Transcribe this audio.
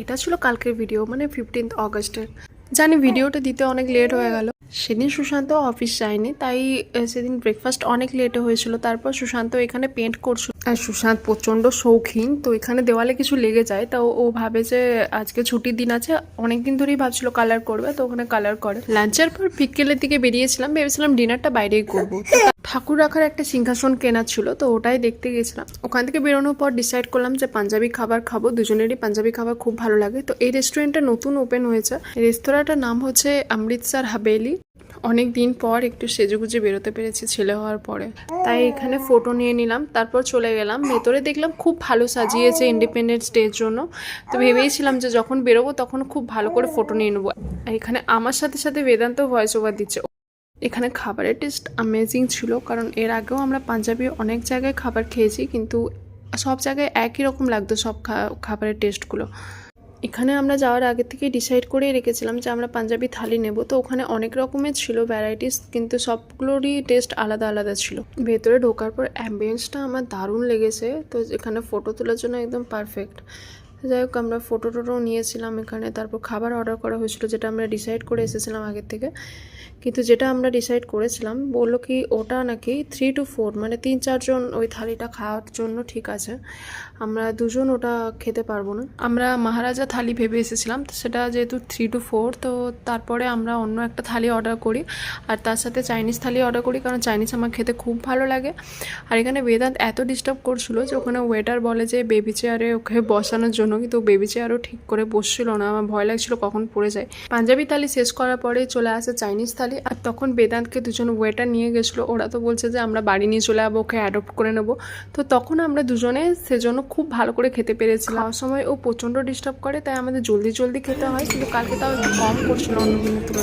এটা ছিল কালকের ভিডিও মানে ফিফটিন্থ অগস্টের জানি ভিডিওটা দিতে অনেক লেট হয়ে গেল। সেদিন সুশান্ত অফিস যায়নি, তাই সেদিন ব্রেকফাস্ট অনেক লেটে হয়েছিল। তারপর সুশান্ত এখানে পেন্ট করছিল। আর সুশান্ত প্রচণ্ড শৌখিন, তো এখানে দেওয়ালে কিছু লেগে যায়, তো ও ভাবে যে আজকে ছুটির দিন আছে অনেক দিন ধরেই ভাবছিল কালার করবে, তো ওখানে কালার করে। লাঞ্চের পর বিকেলের দিকে বেরিয়েছিলাম, ভেবেছিলাম ডিনারটা বাইরেই করব। ঠাকুর রাখার একটা সিংহাসন কেনা ছিল, তো ওটাই দেখতে গেছিলাম। ওখান থেকে বেরোনোর পর ডিসাইড করলাম যে পাঞ্জাবি খাবার খাব, দুজনেরই পাঞ্জাবি খাবার খুব ভালো লাগে। তো এই রেস্টুরেন্টটা নতুন ওপেন হয়েছে। রেস্তোরাঁটার নাম হচ্ছে অমৃতসর হাবেলি অনেক দিন পর একটু সেজেগুজে বেরোতে পেরেছি ছেলে হওয়ার পরে। তাই এখানে ফটো নিয়ে নিলাম, তারপর চলে গেলাম। ভেতরে দেখলাম খুব ভালো সাজিয়েছে ইন্ডিপেন্ডেন্স ডের জন্য। তো ভেবেইছিলাম যে যখন বেরোবো তখন খুব ভালো করে ফটো নিয়ে নেব। আর এখানে আমার সাথে সাথে বেদান্ত ভয়েস ওভার দিচ্ছে। এখানে খাবারের টেস্ট অ্যামেজিং ছিল, কারণ এর আগেও আমরা পাঞ্জাবি অনেক জায়গায় খাবার খেয়েছি, কিন্তু সব জায়গায় একই রকম লাগতো সব খাবারের টেস্টগুলো এখানে আমরা যাওয়ার আগে থেকে ডিসাইড করেই রেখেছিলাম যে আমরা পাঞ্জাবি থালি নেব, তো ওখানে অনেক রকমের ছিল ভ্যারাইটিস কিন্তু সবগুলোরই টেস্ট আলাদা আলাদা ছিল। ভেতরে ঢোকার পর অ্যাম্বিয়েন্সটা আমার দারুণ লেগেছে, তো এখানে ফটো তোলার জন্য একদম পারফেক্ট যাই হোক, আমরা ফটো টোটো নিয়েছিলাম এখানে। তারপর খাবার অর্ডার করা হয়েছিল, যেটা আমরা ডিসাইড করে এসেছিলাম আগের থেকে। কিন্তু যেটা আমরা ডিসাইড করেছিলাম, বলল কি, ওটা নাকি থ্রি টু ফোর মানে তিন চারজন ওই থালিটা খাওয়ার জন্য ঠিক আছে। আমরা দুজন ওটা খেতে পারব না। আমরা মহারাজা থালি ভেবে এসেছিলাম সেটা যেহেতু থ্রি টু ফোর তো তারপরে আমরা অন্য একটা থালি অর্ডার করি। আর তার সাথে চাইনিজ থালি অর্ডার করি, কারণ চাইনিজ আমার খেতে খুব ভালো লাগে। আর এখানে বেদান্ত এত ডিস্টার্ব করছিল যে ওখানে ওয়েটার বলে যে বেবি চেয়ারে ওকে বসানোর জন্য কিন্তু বেবি চেয়ারও ঠিক করে বসছিল না। আমার ভয় লাগছিল কখন পড়ে যায়। পাঞ্জাবি থালি শেষ করার পরে চলে আসে চাইনিজ থালি। আর তখন বেদান্তকে দুজন ওয়েটার নিয়ে গেছিল। ওরা তো বলছে যে, আমরা বাড়ি নিয়ে চলে যাব, ওকে অ্যাডপ্ট করে নেব। তো তখন আমরা দুজনে সেজন্য খুব ভালো করে খেতে পেরেছিলাম। সময় ও প্রচণ্ড ডিস্টার্ব করে, তাই আমাদের জলদি জলদি খেতে হয়। কিন্তু কালকে তাও একটু কম করছিল অন্য দিনের